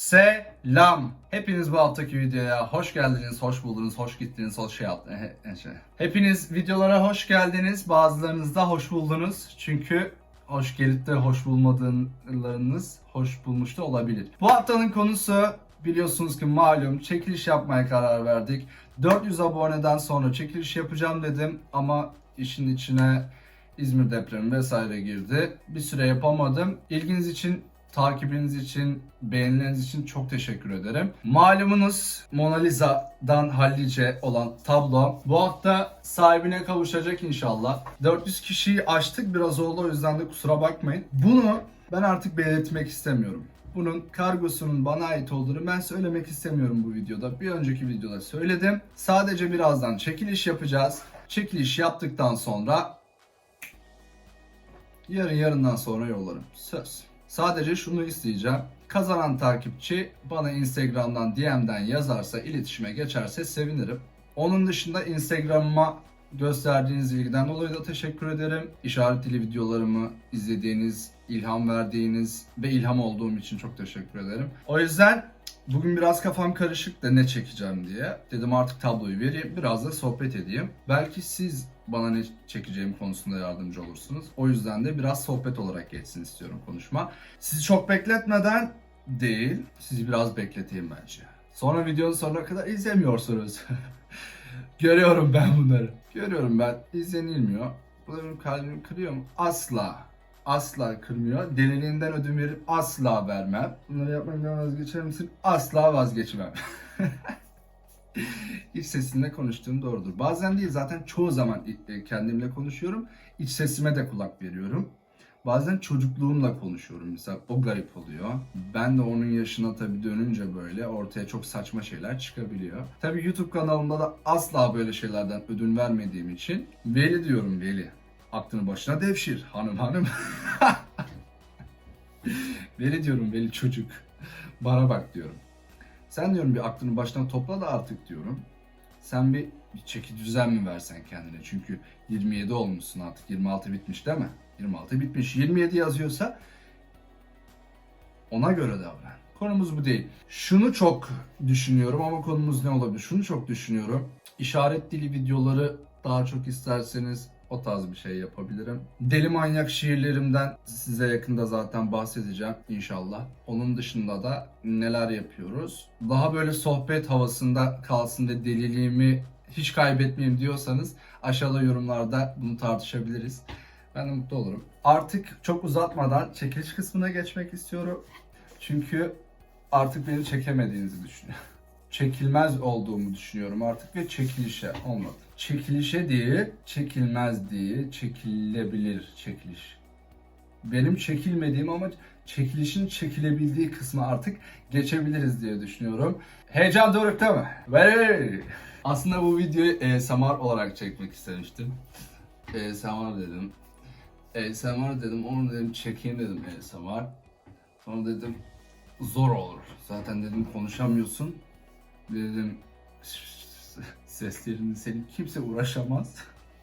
Selam. Hepiniz bu haftaki videoya hoş geldiniz, hoş buldunuz, hoş gittiniz, hoş şey yaptınız. Şey. Hepiniz videolara hoş geldiniz. Bazılarınız da hoş buldunuz. Çünkü hoş gelip de hoş bulmadığınız hoş bulmuş da olabilir. Bu haftanın konusu biliyorsunuz ki malum çekiliş yapmaya karar verdik. 400 aboneden sonra çekiliş yapacağım dedim ama işin içine İzmir depremi vesaire girdi. Bir süre yapamadım. İlginiz için, takibiniz için, beğenileriniz için çok teşekkür ederim. Malumunuz Mona Lisa'dan hallice olan tablo bu hafta sahibine kavuşacak inşallah. 400 kişiyi aştık biraz oldu o yüzden de kusura bakmayın. Bunu ben artık belirtmek istemiyorum. Bunun kargosunun bana ait olduğunu ben söylemek istemiyorum bu videoda. Bir önceki videoda söyledim. Sadece birazdan çekiliş yapacağız. Çekiliş yaptıktan sonra Yarın yarından sonra yollarım. Söz. Sadece şunu isteyeceğim. Kazanan takipçi bana Instagram'dan DM'den yazarsa, iletişime geçerse sevinirim. Onun dışında Instagram'ıma gösterdiğiniz ilgiden dolayı da teşekkür ederim. İşaret dili videolarımı izlediğiniz, ilham verdiğiniz ve ilham olduğum için çok teşekkür ederim. O yüzden Bugün biraz kafam karışık da ne çekeceğim diye. Dedim artık tabloyu vereyim, biraz da sohbet edeyim. Belki siz bana ne çekeceğim konusunda yardımcı olursunuz. O yüzden de biraz sohbet olarak geçsin istiyorum konuşma. Sizi çok bekletmeden değil, sizi biraz bekleteyim bence. Sonra videonun sonuna kadar izlemiyorsunuz. Görüyorum ben bunları. Görüyorum ben. İzlenilmiyor. Bu benim kalbimi kırıyor mu? Asla. Asla kırmıyor. Deliliğinden ödün verip asla vermem. Bunları yapmaktan vazgeçer misin? Asla vazgeçmem. İç sesimle konuştuğum doğrudur. Bazen değil zaten çoğu zaman kendimle konuşuyorum. İç sesime de kulak veriyorum. Bazen çocukluğumla konuşuyorum. Mesela o garip oluyor. Ben de onun yaşına tabii dönünce böyle ortaya çok saçma şeyler çıkabiliyor. Tabii YouTube kanalımda da asla böyle şeylerden ödün vermediğim için Veli diyorum Veli. Aklını başına devşir hanım hanım. Veli diyorum Veli çocuk. Bana bak diyorum. Sen diyorum bir aklını baştan topla da artık diyorum. Sen bir, bir çeki düzen mi versen kendine? Çünkü 27 olmuşsun artık. 26 bitmiş değil mi? 26 bitmiş. 27 yazıyorsa ona göre davran. Konumuz bu değil. Şunu çok düşünüyorum ama konumuz ne olabilir? Şunu çok düşünüyorum. İşaret dili videoları daha çok isterseniz o tarz bir şey yapabilirim. Deli manyak şiirlerimden size yakında zaten bahsedeceğim inşallah. Onun dışında da neler yapıyoruz? Daha böyle sohbet havasında kalsın ve deliliğimi hiç kaybetmeyeyim diyorsanız aşağıda yorumlarda bunu tartışabiliriz. Ben de mutlu olurum. Artık çok uzatmadan çekiliş kısmına geçmek istiyorum. Çünkü artık beni çekemediğinizi düşünüyorum. Çekilmez olduğumu düşünüyorum artık ve çekilişe olmadı. Çekilişe değil, çekilmez değil, çekilebilir çekiliş. Benim çekilmediğim ama çekilişin çekilebildiği kısmı artık geçebiliriz diye düşünüyorum. Heyecan dorukta mı? Very. Aslında bu videoyu ASMR olarak çekmek istemiştim. ASMR dedim. ASMR dedim, onu dedim çekeyim dedim ASMR. Sonra dedim zor olur. Zaten dedim konuşamıyorsun. Dedim seslerini senin kimse uğraşamaz.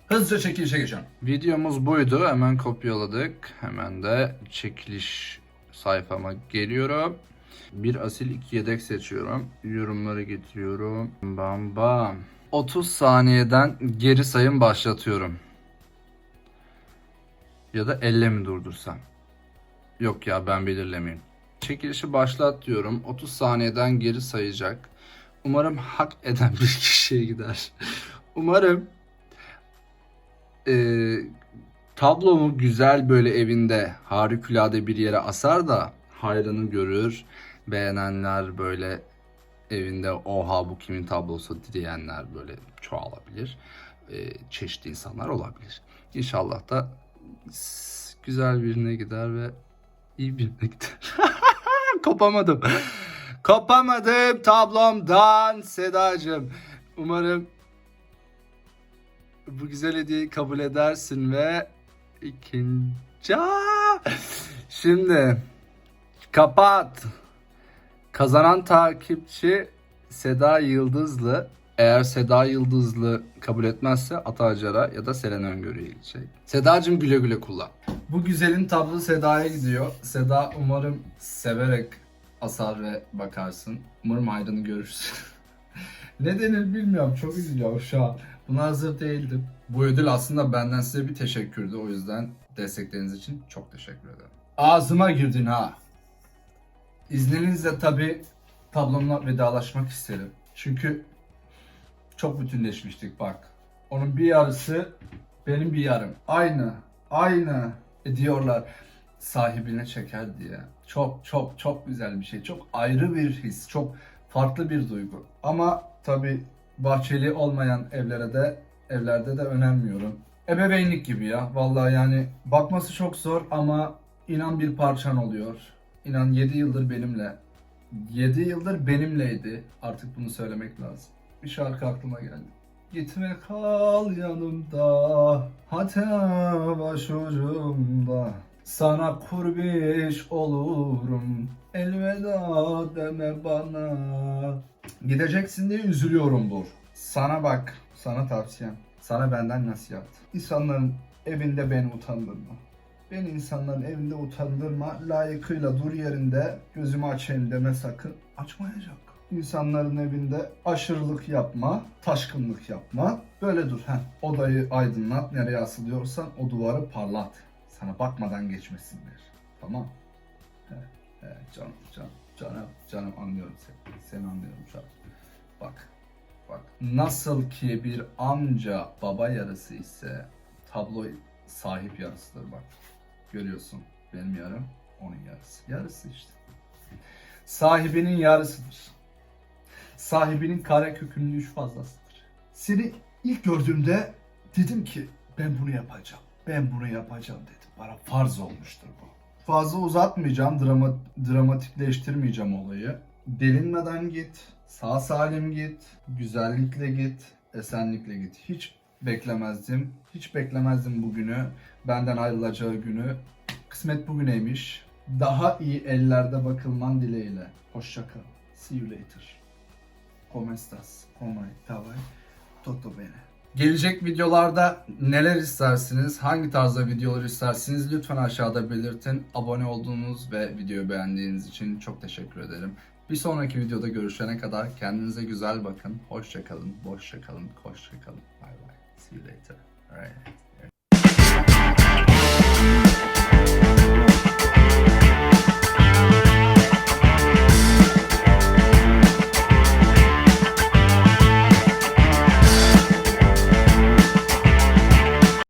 Hızlıca çekilişe geçelim. Videomuz buydu. Hemen kopyaladık. Hemen de çekiliş sayfama geliyorum. Bir asil iki yedek seçiyorum. Yorumları getiriyorum. Bam bam. 30 saniyeden geri sayım başlatıyorum. Ya da elle mi durdursam? Yok ya ben belirlemeyeyim. Çekilişi başlat diyorum. 30 saniyeden geri sayacak. Umarım hak eden bir kişiye gider. Umarım e, tablomu güzel böyle evinde harikulade bir yere asar da hayranı görür. Beğenenler böyle evinde oha bu kimin tablosu diyenler böyle çoğalabilir. E, çeşitli insanlar olabilir. İnşallah da güzel birine gider ve iyi birine gider. Kopamadım. Kopamadım tablomdan Sedacığım. Umarım bu güzel hediyeyi kabul edersin ve ikinci şimdi kapat kazanan takipçi Seda Yıldızlı eğer Seda Yıldızlı kabul etmezse Atacar'a ya da Selen Öngörü'ye gidecek. Sedacığım güle güle kullan. Bu güzelin tablo Seda'ya gidiyor. Seda umarım severek asar ve bakarsın. Umarım hayrını görürsün. ne denir bilmiyorum. Çok üzülüyorum şu an. Buna hazır değildim. Bu ödül aslında benden size bir teşekkürdü. O yüzden destekleriniz için çok teşekkür ederim. Ağzıma girdin ha. İzninizle tabi tablomla vedalaşmak isterim. Çünkü çok bütünleşmiştik bak. Onun bir yarısı benim bir yarım. Aynı, aynı diyorlar sahibine çeker diye. Çok çok çok güzel bir şey. Çok ayrı bir his. Çok farklı bir duygu. Ama tabi bahçeli olmayan evlere de evlerde de önermiyorum. Ebeveynlik gibi ya. Vallahi yani bakması çok zor ama inan bir parçan oluyor. İnan 7 yıldır benimle. 7 yıldır benimleydi. Artık bunu söylemek lazım. Bir şarkı aklıma geldi. Gitme kal yanımda, hatta başucumda. Sana kurbiş olurum, elveda deme bana. Gideceksin diye üzülüyorum Bur. Sana bak, sana tavsiyem. Sana benden nasihat. İnsanların evinde beni utandırma. Beni insanların evinde utandırma. Layıkıyla dur yerinde. Gözümü açayım deme sakın. Açmayacak. İnsanların evinde aşırılık yapma, taşkınlık yapma. Böyle dur. Heh. Odayı aydınlat. Nereye asılıyorsan o duvarı parlat. Sana bakmadan geçmesinler. Tamam. Evet, evet canım, canım, canım, canım anlıyorum seni. Seni anlıyorum an. Bak, bak. Nasıl ki bir amca baba yarısı ise tablo sahip yarısıdır bak. Görüyorsun benim yarım onun yarısı. Yarısı işte. Sahibinin yarısıdır. Sahibinin kare kökünün üç fazlasıdır. Seni ilk gördüğümde dedim ki ben bunu yapacağım. Ben bunu yapacağım dedim. Bana farz olmuştur bu. Fazla uzatmayacağım, drama, dramatikleştirmeyeceğim olayı. Delinmeden git, sağ salim git, güzellikle git, esenlikle git. Hiç beklemezdim, hiç beklemezdim bugünü, benden ayrılacağı günü. Kısmet bugüneymiş. Daha iyi ellerde bakılman dileğiyle. Hoşça kal. See you later. Como estas? Como estava? Tutto bene. Gelecek videolarda neler istersiniz, hangi tarzda videolar istersiniz lütfen aşağıda belirtin. Abone olduğunuz ve videoyu beğendiğiniz için çok teşekkür ederim. Bir sonraki videoda görüşene kadar kendinize güzel bakın. Hoşça kalın, boşça kalın, hoşça kalın. Bye bye. See you later. Alright.